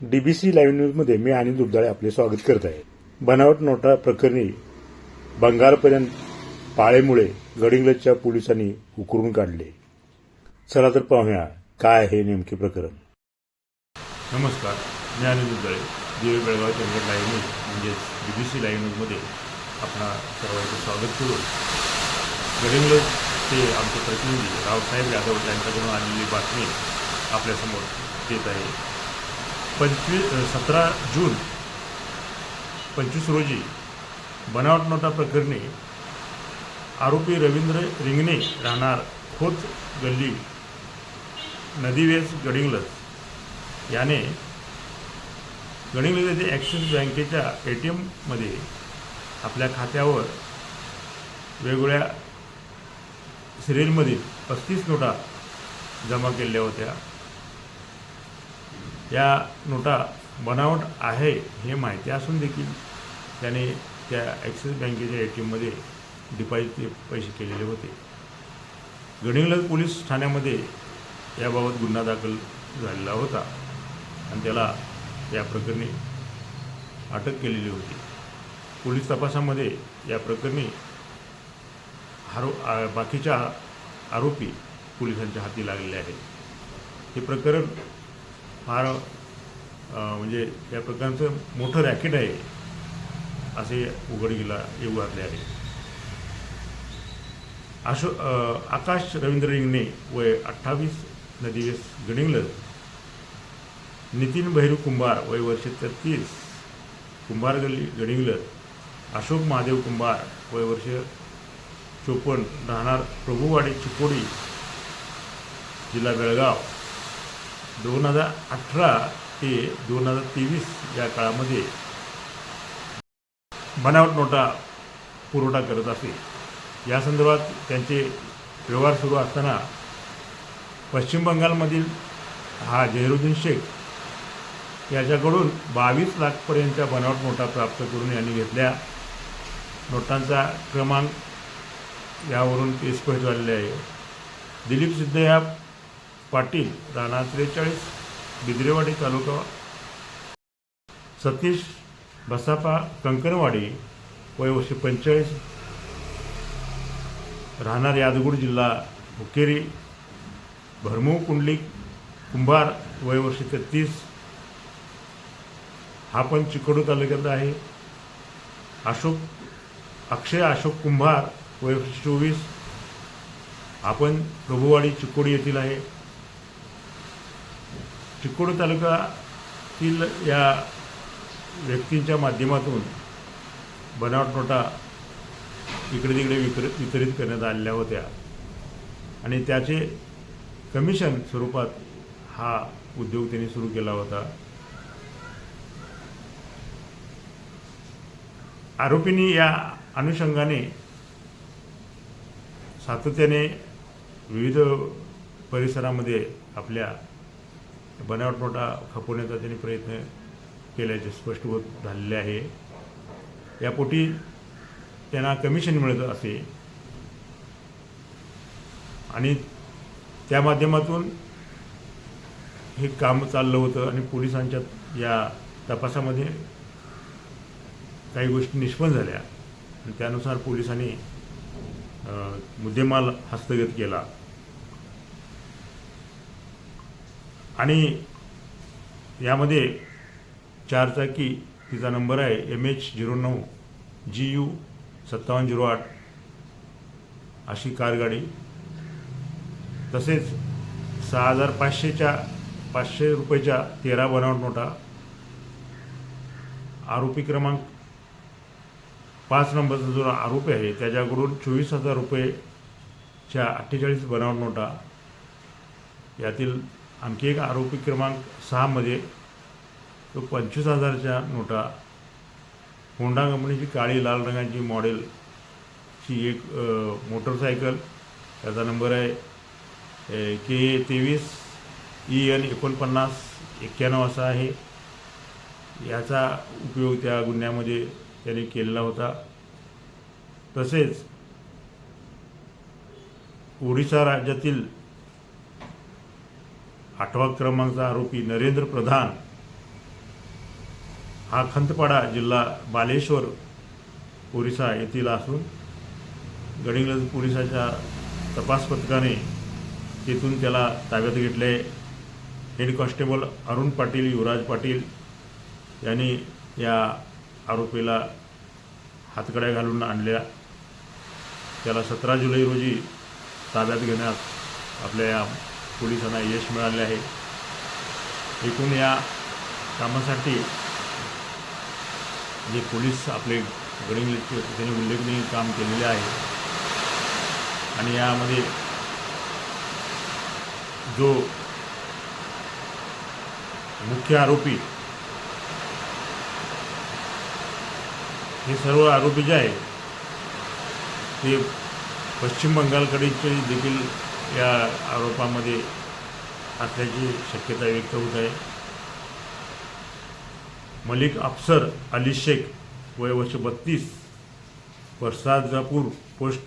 DBC live न्यूजमध्ये मी आनंद दुबदाळे आपले स्वागत करत आहे. बनावट नोटा प्रकरणी बंगालपर्यंत पाळेमुळे गडिंग्लजच्या पोलिसांनी उकरून काढले. चला तर पाहूया काय आहे नेमके प्रकरण. नमस्कार मी अनिल दुबदाळे दिवे बेळगाव चंद्र लाईव्ह न्यूज म्हणजेच डीबीसी लाईव्ह न्यूजमध्ये आपणा सर्वांचं स्वागत करून गडिंग्लज ते आमचे प्रतिनिधी रावसाहेब यादव यांच्याकडून आलेली बातमी आपल्यासमोर येत आहे. पंचवीस सतरा जून पंचवीस रोजी बनावट नोटा प्रकरणी आरोपी रवींद्र रिंगणे राहणार खोच गल्ली नदीवेस गडिंगलज. याने गडिंगलज येथे ॲक्सिस बँकेच्या ए टी एममध्ये आपल्या खात्यावर वेगवेगळ्या सिरियलमधील पस्तीस नोटा जमा केलेल्या होत्या. या नोटा बनावट आहे हे माहिती असून देखील त्याने त्या ॲक्सिस बँकेच्या ए टी एममध्ये डिपॉझिट पैसे केलेले होते. गडिंग्लज पोलीस ठाण्यामध्ये याबाबत गुन्हा दाखल झालेला होता आणि त्याला या प्रकरणी अटक केलेली होती. पोलीस तपासामध्ये या प्रकरणी आरो बाकीच्या आरोपी पोलिसांच्या हाती लागलेले आहेत. हे प्रकरण फार म्हणजे या प्रकारचं मोठं रॅकेट आहे असे उघडकीला येऊ घातले आहे. अशो आकाश रवींद्र रिंगणे वय अठ्ठावीस नदीवेस गडिंगलर नितीन भैरू कुंभार वय वर्ष तेहतीस कुंभार गल्ली गडिंगलर अशोक महादेव कुंभार वय वर्ष चोपन्न राहणार प्रभुवाडी चिकोडी जिल्हा बेळगाव. दोन हजार अठरा ते दोन हजार तेवीस या काळामध्ये बनावट नोटा पुरवठा करत असे. या संदर्भात त्यांचे व्यवहार सुरू असताना पश्चिम बंगालमधील हा जहिरुद्दीन शेख याच्याकडून बावीस लाखपर्यंतच्या बनावट नोटा प्राप्त करून यांनी घेतल्या. नोटांचा क्रमांक यावरून ते स्पष्ट झालेले आहे. दिलीप सिद्ध या पाटील राणा त्रेचाळीस बिद्रेवाडी तालुका सतीश बसापा कंकणवाडी वय पंचेचाळीस राहणार यादगुड जिल्हा हुकेरी भरमू कुंडलिक कुंभार वयवर्षी तेहतीस हा पण चिकडू तालुक्यातला आहे. अशोक अक्षय अशोक कुंभार वयवर्षी चोवीस आपण प्रभुवाडी चिकोडी येथील आहे. चिकोड तालुक्यातील या व्यक्तींच्या माध्यमातून बनावट नोटा इकडे तिकडे विक्र वितरित करण्यात आलेल्या होत्या. आणि त्याचे कमिशन स्वरूपात हा उद्योग त्यांनी सुरू केला होता. आरोपींनी या अनुषंगाने सातत्याने विविध परिसरामध्ये आपल्या बनावट नोटा खपवण्याचा त्यांनी प्रयत्न केल्याचे स्पष्ट होत झालेले आहे. यापोटी त्यांना कमिशन मिळत असे. आणि त्या माध्यमातून हे काम चाललं होतं आणि पोलिसांच्या या तपासामध्ये काही गोष्टी निष्पन्न झाल्या. आणि त्यानुसार पोलिसांनी मुद्देमाल हस्तगत केला. आणि यामध्ये चारचाकी तिचा नंबर आहे एम एच झिरो नऊ जी यू सत्तावन्न झिरो आठ अशी कार गाडी. तसेच सहा हजार पाचशेच्या पाचशे रुपयाच्या तेरा बनावट नोटा आरोपी क्रमांक पाच नंबरचा जो आरोपी आहे त्याच्याकडून चोवीस हजार रुपयेच्या अठ्ठेचाळीस बनावट नोटा यातील आणखी एक आरोपी क्रमांक सहामध्ये तो पंचवीस हजारच्या नोटा होंडा कंपनीची काळी लाल रंगाची मॉडेलची एक मोटरसायकल त्याचा नंबर आहे के तेवीस ई एन एकोणपन्नास एक्क्याण्णव असा आहे. याचा उपयोग त्या गुन्ह्यामध्ये त्याने केलेला होता. तसेच ओडिशा राज्यातील आठवा क्रमांकाचा आरोपी नरेंद्र प्रधान हा खंतपाडा जिल्हा बालेश्वर ओरिसा येथील असून गडिंग्लज पोलिसाच्या तपास पथकाने तेथून त्याला ताब्यात घेतले. हेड कॉन्स्टेबल अरुण पाटील युवराज पाटील यांनी या आरोपीला हातकड्या घालून आणल्या. त्याला सतरा जुलै रोजी ताब्यात घेण्यात आपल्या या पोलिसांना यश मिळाले आहे. एकूण या कामासाठी जे पोलीस आपले गडिंग त्यांनी उल्लेखनीय काम केलेले आहे. आणि यामध्ये जो मुख्य आरोपी हे सर्व आरोपी जे आहे ते पश्चिम बंगालकडेचे देखील या आरोपामध्ये असल्याची शक्यता व्यक्त होत आहे. मलिक अफसर अली शेख वय वर्ष बत्तीस परसाजापूर पोस्ट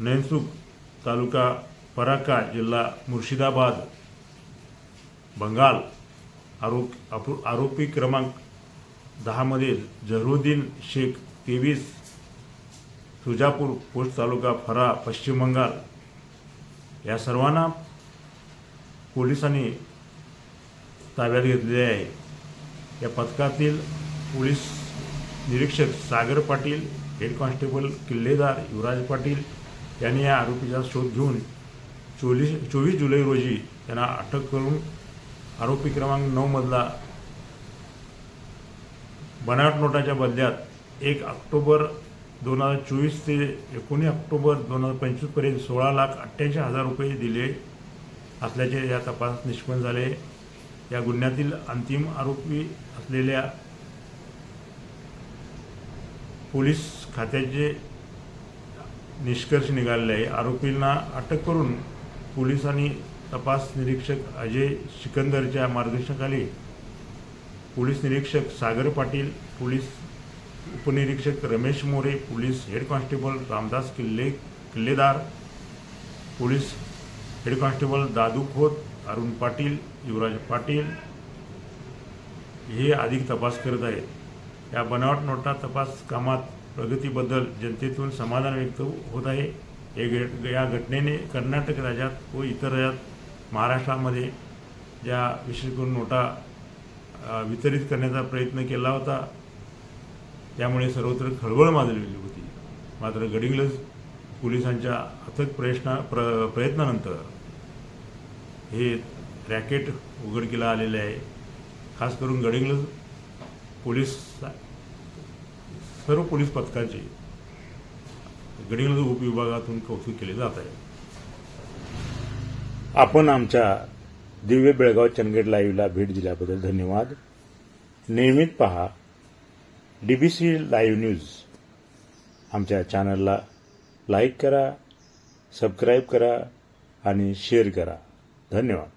नैनसुख तालुका पराका जिल्हा मुर्शिदाबाद बंगाल आरोप आरोपी क्रमांक दहामध्ये जहरुद्दीन शेख तेवीस तुळजापूर पोस्ट तालुका फरा पश्चिम बंगाल या सर्वांना पोलिसांनी ताब्यात घेतलेले आहे. या पथकातील पोलीस निरीक्षक सागर पाटील हेड कॉन्स्टेबल किल्लेदार युवराज पाटील यांनी या आरोपीचा शोध घेऊन चोवीस चोवीस जुलै रोजी त्यांना अटक करून आरोपी क्रमांक नऊमधला बनावट नोटाच्या बदल्यात एक ऑक्टोबर दोन हजार चोवीस ते एकोणीस ऑक्टोबर दोन हजार पंचवीसपर्यंत सोळा लाख अठ्ठ्याऐंशी हजार रुपये दिले असल्याचे या तपासात निष्पन्न झाले. या गुन्ह्यातील अंतिम आरोपी असलेल्या पोलीस खात्याचे निष्कर्ष निघालेले आहे. आरोपींना अटक करून पोलिसांनी तपास निरीक्षक अजय सिकंदरच्या मार्गदर्शनाखाली पोलीस निरीक्षक सागर पाटील पोलीस उपनिरीक्षक Ramesh More police head constable Ramdas किल्ले Killedar police head constable Dadu Khot Arun Patil Yuvraj Patil हे अधिक तपास करत आहेत. या बनावट नोटा तपास कामात प्रगतीबद्दल जनतेतून समाधान व्यक्त होत आहे. हे घट या घटनेने कर्नाटक राज्यात व इतर राज्यात महाराष्ट्रामध्ये ज्या विशेष करून नोटा वितरित करण्याचा प्रयत्न केला होता त्यामुळे सर्वत्र खळबळ माजलेली होती. मात्र गडिंग्लज पोलिसांच्या अथक प्रयत्ना प्र प्रयत्नानंतर हे रॅकेट उघडकीला आलेले आहे. खास करून गडिंग्लज पोलीस सर्व पोलीस पथकाचे गडिंग्लज उपविभागातून कौतुक केले जात आहे. आपण आमच्या दिव्य बेळगाव चंदगड लाईव्हला भेट दिल्याबद्दल धन्यवाद. नियमित पहा D B C live news आमच्या चॅनलला लाईक करा सबस्क्राईब करा आणि शेअर करा. धन्यवाद.